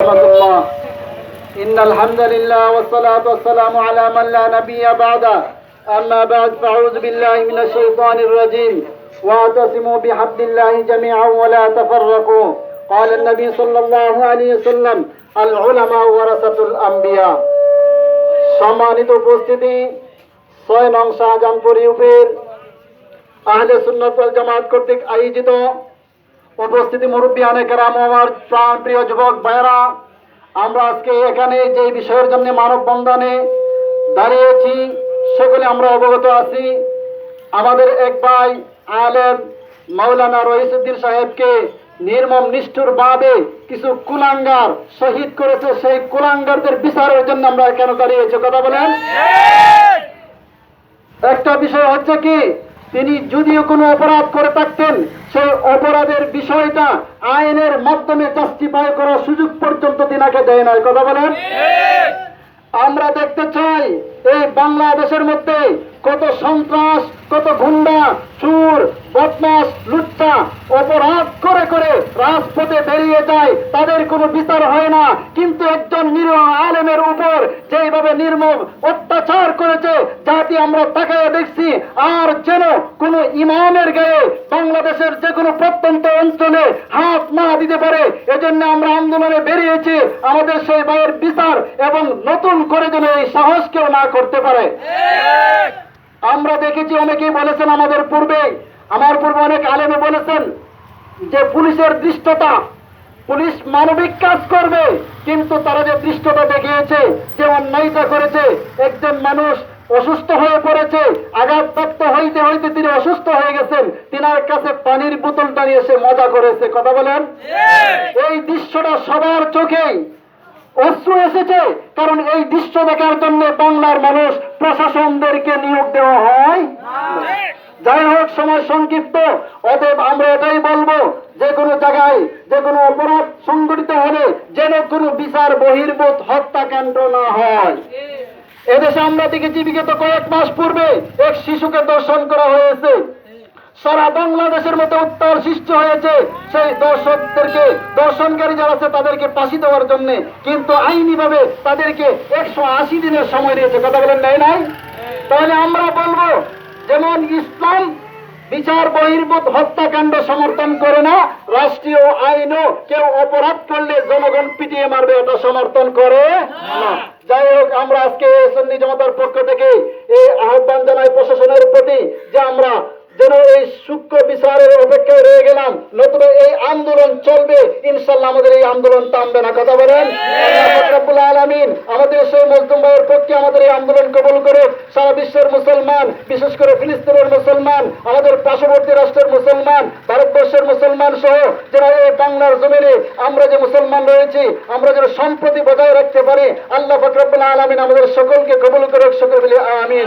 ورحمة الله إن الحمد لله والصلاة والسلام على من لا نبي بعده أما بعد فأعوذ بالله من الشيطان الرجيم واعتصموا بحبل الله جميعا ولا تفرقوا قال النبي صلى الله عليه وسلم العلماء ورثة الأنبياء সম্মানিত উপস্থিতি ছয় নং শাহজাহানপুর ইউপির আহলে সুন্নত ওয়াল জামাত কর্তৃক আয়োজিত উপস্থিতি মুরব্বী অনেকেরাম আমার প্রাণ প্রিয় যুবক ভাইয়েরা আমরা আজকে এখানে যে বিষয়ের জন্য মানববন্ধনে দাঁড়িয়েছি সেগুলি আমরা অবগত আছি। আমাদের এক ভাই আলেম মাওলানা রহিসুদ্দিন সাহেবকে নির্মম নিষ্ঠুর ভাবে কিছু কুলাঙ্গার শহীদ করেছে। সেই কুলাঙ্গারদের বিচারের জন্য আমরা কেন দাঁড়িয়েছি কথা বলেন? একটা বিষয় হচ্ছে কি তিনি যদিও কোনো অপরাধ করে থাকতেন সেই অপরাধের বিষয়টা আইনের মাধ্যমে জাস্টিফাই করার সুযোগ পর্যন্ত তিনাকে দেয় নাই। কথা বলেন? আমরা দেখতে চাই এই বাংলাদেশের মধ্যে কত সন্ত্রাস, কত গুন্ডা, চুর বদমাস লুচ্চা অপরাধ করে করে রাজপথে বেরিয়ে যায়, তাদের কোনো বিচার হয় না। কিন্তু একজন নিরীহ আলেমের উপর যেভাবে নির্মম অত্যাচার করেছে জাতি আমরা তাকায় দেখছি, আর যেন কোন ইমামের গায়ে বাংলাদেশের যে কোনো প্রত্যন্ত অঞ্চলে হাত না দিতে পারে, এজন্য আমরা আন্দোলনে বেরিয়েছি। আমাদের সেই ভাইয়ের বিচার এবং নতুন করে যেন এই সাহস কেউ না করতে পারে। আমরা দেখেছি অনেকেই বলেছেন আমাদের পূর্বে আমার পূর্বে অনেক আলেমে বলেছেন যে পুলিশের দৃষ্টতা পুলিশ মানবিক কাজ করবে কিন্তু তারা যে দৃষ্টতা দেখিয়েছে যে অন্যায়টা করেছে একজন মানুষ অসুস্থ হয়ে পড়েছে আঘাতপ্রাপ্ত হইতে হইতে তিনি অসুস্থ হয়ে গেছেন তিনার কাছে পানির বোতলটা নিয়ে এসে মজা করেছে। কথা বলেন? এই দৃশ্যটা সবার চোখেই অশ্রু এসেছে, কারণ এই দৃশ্য দেখার জন্য বাংলার মানুষ প্রশাসনদেরকে নিয়োগ দেওয়া হয়। যাই হোক, সময় সংক্ষিপ্ত। অতএব আমরা এটাই বলব, যে কোনো জায়গায়, যে কোনো অপরাধ সংগঠিত হলে যেন কোনো বিচার বহির্ভূত হত্যাকাণ্ড না হয়। এদেশে আমরা দেখেছি, বিগত কয়েক মাস পূর্বে এক শিশুকে দর্শন করা হয়েছে। সারা বাংলাদেশের মতো উত্তাল সৃষ্টি হয়েছে। সেই দর্শকদেরকে, দর্শনকারী যারা আছে, তাদেরকে ফাঁসি দেওয়ার জন্য কিন্তু আইনিভাবে তাদেরকে একশো আশি দিনের সময় দিয়েছে। কথা বলেন নাই নাই? তাহলে আমরা বলব, যেমন ইসলাম বিচার, বহির্ভূত হত্যাকাণ্ড সমর্থন করে না, রাষ্ট্রীয় আইনও কেউ অপরাধ করলে জনগণ পিটিয়ে মারবে, এটা সমর্থন করে যাই হোক, আমরা আজকে সন্নি জমাতার পক্ষ থেকে এই আহ্বান জানাই প্রশাসনের প্রতি যে আমরা যেন এই সূক্ষ্ম বিচারের অপেক্ষায় রয়ে গেলাম। নতুবা এই আন্দোলন চলবে। ইনশাল্লাহ আমাদের এই আন্দোলন থামবে না। কথা বলেন? রব্বুল আলামিন আমাদের সেই মজলুম ভাইয়ের পক্ষে আমাদের এই আন্দোলন কবুল করে সারা বিশ্বের মুসলমান বিশেষ করে ফিলিস্তিনের মুসলমান আমাদের পার্শ্ববর্তী রাষ্ট্রের মুসলমান ভারতবর্ষের মুসলমান সহ যারা এই বাংলার জমিনে আমরা যে মুসলমান রয়েছি আমরা যেন সম্প্রতি বজায় রাখতে পারি আল্লাহ ফকরবুল আলমিন আমাদের সকলকে কবুল করে সকল আমিন।